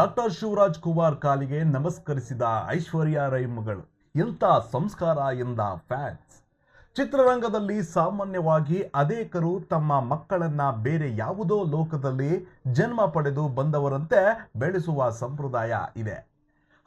Doctor Shivaraj Kumar ಕಾಲಿಗೆ ನಮಸ್ಕರಿಸಿದ ಐಶ್ವರ್ಯ ರೈ ಮಗಳು. ಎಂಥ ಸಂಸ್ಕಾರ ಎಂದ ಫ್ಯಾನ್ಸ್ ಚಿತ್ರರಂಗದಲ್ಲಿ ಸಾಮಾನ್ಯವಾಗಿ ಅನೇಕರು ತಮ್ಮ ಮಕ್ಕಳನ್ನ ಬೇರೆ ಯಾವುದೋ ಲೋಕದಲ್ಲಿ ಜನ್ಮ ಪಡೆದು ಬಂದವರಂತೆ ಬೆಳೆಸುವ ಸಂಪ್ರದಾಯ ಇದೆ.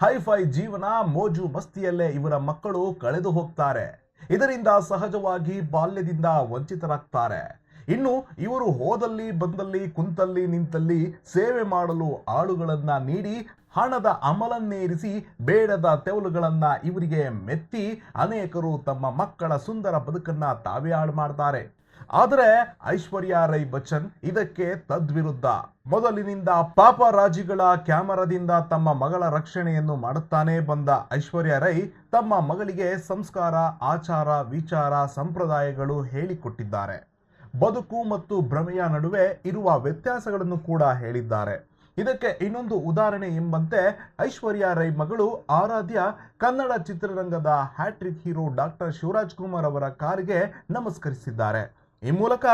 ಹೈಫೈ ಜೀವನ ಮೋಜು ಮಸ್ತಿಯಲ್ಲೇ ಇವರ ಮಕ್ಕಳು ಕಳೆದು ಹೋಗ್ತಾರೆ. ಇದರಿಂದ ಸಹಜವಾಗಿ ಬಾಲ್ಯದಿಂದ ವಂಚಿತರಾಗ್ತಾರೆ. ಇನ್ನು ಇವರು ಹೋದಲ್ಲಿ, ಬಂದಲ್ಲಿ, ಕುಂತಲ್ಲಿ, ನಿಂತಲ್ಲಿ ಸೇವೆ ಮಾಡಲು ಆಳುಗಳನ್ನು ನೀಡಿ ಹಣದ ಅಮಲನ್ನೇರಿಸಿ ಬೇಡದ ತೆವಲುಗಳನ್ನು ಇವರಿಗೆ ಮೆತ್ತಿ ಅನೇಕರು ತಮ್ಮ ಮಕ್ಕಳ ಸುಂದರ ಬದುಕನ್ನು ತಾವೇ ಹಾಳು ಮಾಡ್ತಾರೆ. ಆದರೆ ಐಶ್ವರ್ಯ ರೈ ಬಚ್ಚನ್ ಇದಕ್ಕೆ ತದ್ವಿರುದ್ಧ. ಮೊದಲಿನಿಂದ ಪಾಪರಾಜಿಗಳ ಕ್ಯಾಮರಾದಿಂದ ತಮ್ಮ ಮಗಳ ರಕ್ಷಣೆಯನ್ನು ಮಾಡುತ್ತಾನೆ ಬಂದ ಐಶ್ವರ್ಯ ರೈ ತಮ್ಮ ಮಗಳಿಗೆ ಸಂಸ್ಕಾರ, ಆಚಾರ, ವಿಚಾರ, ಸಂಪ್ರದಾಯಗಳು ಹೇಳಿಕೊಟ್ಟಿದ್ದಾರೆ. ಬದುಕು ಮತ್ತು ಭ್ರಮೆಯ ನಡುವೆ ಇರುವ ವ್ಯತ್ಯಾಸಗಳನ್ನು ಕೂಡ ಹೇಳಿದ್ದಾರೆ. ಇದಕ್ಕೆ ಇನ್ನೊಂದು ಉದಾಹರಣೆ ಎಂಬಂತೆ ಐಶ್ವರ್ಯ ರೈ ಮಗಳು ಆರಾಧ್ಯ ಕನ್ನಡ ಚಿತ್ರರಂಗದ hat trick hero doctor Shivaraj Kumar ಅವರ ಕಾರಿಗೆ ನಮಸ್ಕರಿಸಿದ್ದಾರೆ. ಈ ಮೂಲಕ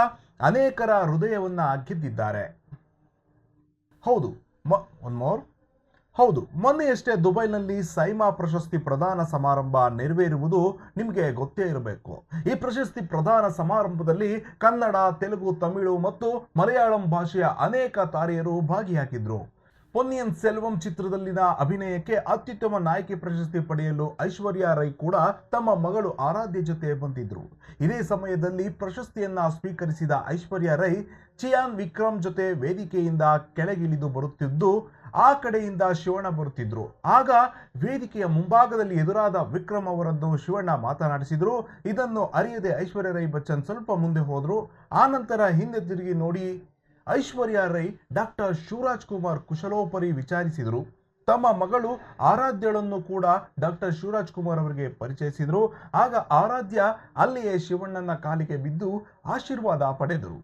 ಅನೇಕರ ಹೃದಯವನ್ನ ಗೆದ್ದಿದ್ದಾರೆ ಹೌದು ಒನ್ ಮೋರ್ ಹೌದು ಮೊನ್ನೆಯಷ್ಟೇ ದುಬೈನಲ್ಲಿ ಸೈಮಾ ಪ್ರಶಸ್ತಿ ಪ್ರದಾನ ಸಮಾರಂಭ ನೆರವೇರುವುದು ನಿಮಗೆ ಗೊತ್ತೇ ಇರಬೇಕು. ಈ ಪ್ರಶಸ್ತಿ ಪ್ರದಾನ ಸಮಾರಂಭದಲ್ಲಿ ಕನ್ನಡ, ತೆಲುಗು, ತಮಿಳು ಮತ್ತು ಮಲಯಾಳಂ ಭಾಷೆಯ ಅನೇಕ ತಾರೆಯರು ಭಾಗಿಯಾಗಿದ್ರು. ಪೊನ್ನಿಯನ್ ಸೆಲ್ವಂ ಚಿತ್ರದಲ್ಲಿನ ಅಭಿನಯಕ್ಕೆ ಅತ್ಯುತ್ತಮ ನಾಯಕಿ ಪ್ರಶಸ್ತಿ ಪಡೆಯಲು ಐಶ್ವರ್ಯ ರೈ ಕೂಡ ತಮ್ಮ ಮಗಳು ಆರಾಧ್ಯ ಜೊತೆ ಬಂದಿದ್ರು. ಇದೇ ಸಮಯದಲ್ಲಿ ಪ್ರಶಸ್ತಿಯನ್ನ ಸ್ವೀಕರಿಸಿದ ಐಶ್ವರ್ಯ ರೈ ಚಿಯಾನ್ ವಿಕ್ರಮ್ ಜೊತೆ ವೇದಿಕೆಯಿಂದ ಕೆಳಗಿಳಿದು ಬರುತ್ತಿದ್ದು, ಆ ಕಡೆಯಿಂದ ಶಿವಣ್ಣ ಬರುತ್ತಿದ್ರು. ಆಗ ವೇದಿಕೆಯ ಮುಂಭಾಗದಲ್ಲಿ ಎದುರಾದ ವಿಕ್ರಮ್ ಅವರನ್ನು ಶಿವಣ್ಣ ಮಾತನಾಡಿಸಿದ್ರು. ಇದನ್ನು ಅರಿಯದೆ ಐಶ್ವರ್ಯ ರೈ ಬಚ್ಚನ್ ಸ್ವಲ್ಪ ಮುಂದೆ ಹೋದ್ರು. ಆ ನಂತರ ಹಿಂದೆ ತಿರುಗಿ ನೋಡಿ ಐಶ್ವರ್ಯ ರೈ, ಡಾಕ್ಟರ್ ಶಿವರಾಜ್ ಕುಮಾರ್ ಕುಶಲೋಪರಿ ವಿಚಾರಿಸಿದರು. ತಮ್ಮ ಮಗಳು ಆರಾಧ್ಯಳನ್ನು ಕೂಡ ಡಾಕ್ಟರ್ ಶಿವರಾಜ್ ಕುಮಾರ್ ಅವರಿಗೆ ಪರಿಚಯಿಸಿದರು. ಆಗ ಆರಾಧ್ಯ ಅಲ್ಲಿಯೇ ಶಿವಣ್ಣನ ಕಾಲಿಗೆ ಬಿದ್ದು ಆಶೀರ್ವಾದ ಪಡೆದರು.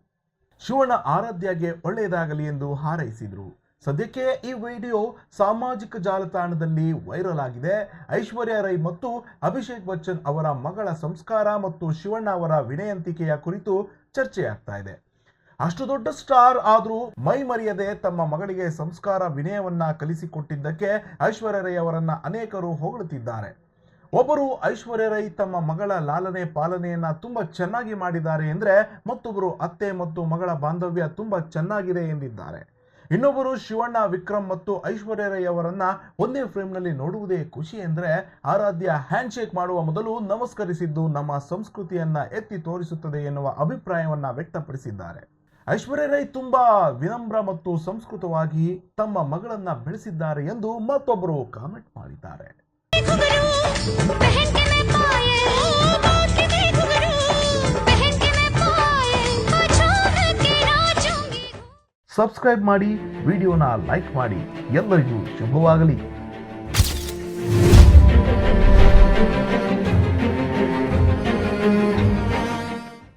ಶಿವಣ್ಣ ಆರಾಧ್ಯಗೆ ಒಳ್ಳೆಯದಾಗಲಿ ಎಂದು ಹಾರೈಸಿದರು. ಸದ್ಯಕ್ಕೆ ಈ ವಿಡಿಯೋ ಸಾಮಾಜಿಕ ಜಾಲತಾಣದಲ್ಲಿ ವೈರಲ್ ಆಗಿದೆ. ಐಶ್ವರ್ಯ ರೈ ಮತ್ತು ಅಭಿಷೇಕ್ ಬಚ್ಚನ್ ಅವರ ಮಗಳ ಸಂಸ್ಕಾರ ಮತ್ತು ಶಿವಣ್ಣ ಅವರ ವಿನಯಂತಿಕೆಯ ಕುರಿತು ಚರ್ಚೆಯಾಗ್ತಾ ಇದೆ. ಅಷ್ಟು ದೊಡ್ಡ ಸ್ಟಾರ್ ಆದರೂ ಮೈ ಮರೆಯದೆ ತಮ್ಮ ಮಗಳಿಗೆ ಸಂಸ್ಕಾರ ವಿನಯವನ್ನ ಕಲಿಸಿಕೊಟ್ಟಿದ್ದಕ್ಕೆ ಐಶ್ವರ್ಯ ರೈ ಅವರನ್ನ ಅನೇಕರು ಹೊಗಳುತ್ತಿದ್ದಾರೆ. ಒಬ್ಬರು ಐಶ್ವರ್ಯ ರೈ ತಮ್ಮ ಮಗಳ ಲಾಲನೆ ಪಾಲನೆಯನ್ನ ತುಂಬಾ ಚೆನ್ನಾಗಿ ಮಾಡಿದ್ದಾರೆ ಎಂದ್ರೆ ಮತ್ತೊಬ್ಬರು ಅತ್ತೆ ಮತ್ತು ಮಗಳ ಬಾಂಧವ್ಯ ತುಂಬಾ ಚೆನ್ನಾಗಿದೆ ಎಂದಿದ್ದಾರೆ. ಇನ್ನೊಬ್ಬರು ಶಿವಣ್ಣ, ವಿಕ್ರಮ್ ಮತ್ತು ಐಶ್ವರ್ಯ ರೈ ಅವರನ್ನ ಒಂದೇ ಫ್ರೇಮ್ನಲ್ಲಿ ನೋಡುವುದೇ ಖುಷಿ ಎಂದ್ರೆ ಆರಾಧ್ಯ ಹ್ಯಾಂಡ್ ಶೇಕ್ ಮಾಡುವ ಮೊದಲು ನಮಸ್ಕರಿಸಿದ್ದು ನಮ್ಮ ಸಂಸ್ಕೃತಿಯನ್ನ ಎತ್ತಿ ತೋರಿಸುತ್ತದೆ ಎನ್ನುವ ಅಭಿಪ್ರಾಯವನ್ನ ವ್ಯಕ್ತಪಡಿಸಿದ್ದಾರೆ. ಐಶ್ವರ್ಯ ರೈ ತುಂಬಾ ವಿನಮ್ರ ಮತ್ತು ಸಂಸ್ಕೃತವಾಗಿ ತಮ್ಮ ಮಗಳನ್ನ ಬೆಳೆಸಿದ್ದಾರೆ ಎಂದು ಮತ್ತೊಬ್ಬರು ಕಾಮೆಂಟ್ ಮಾಡಿದ್ದಾರೆ. ಸಬ್ಸ್ಕ್ರೈಬ್ ಮಾಡಿ ವಿಡಿಯೋನ ಲೈಕ್ ಮಾಡಿ ಎಲ್ಲರಿಗೂ ಶುಭವಾಗಲಿ.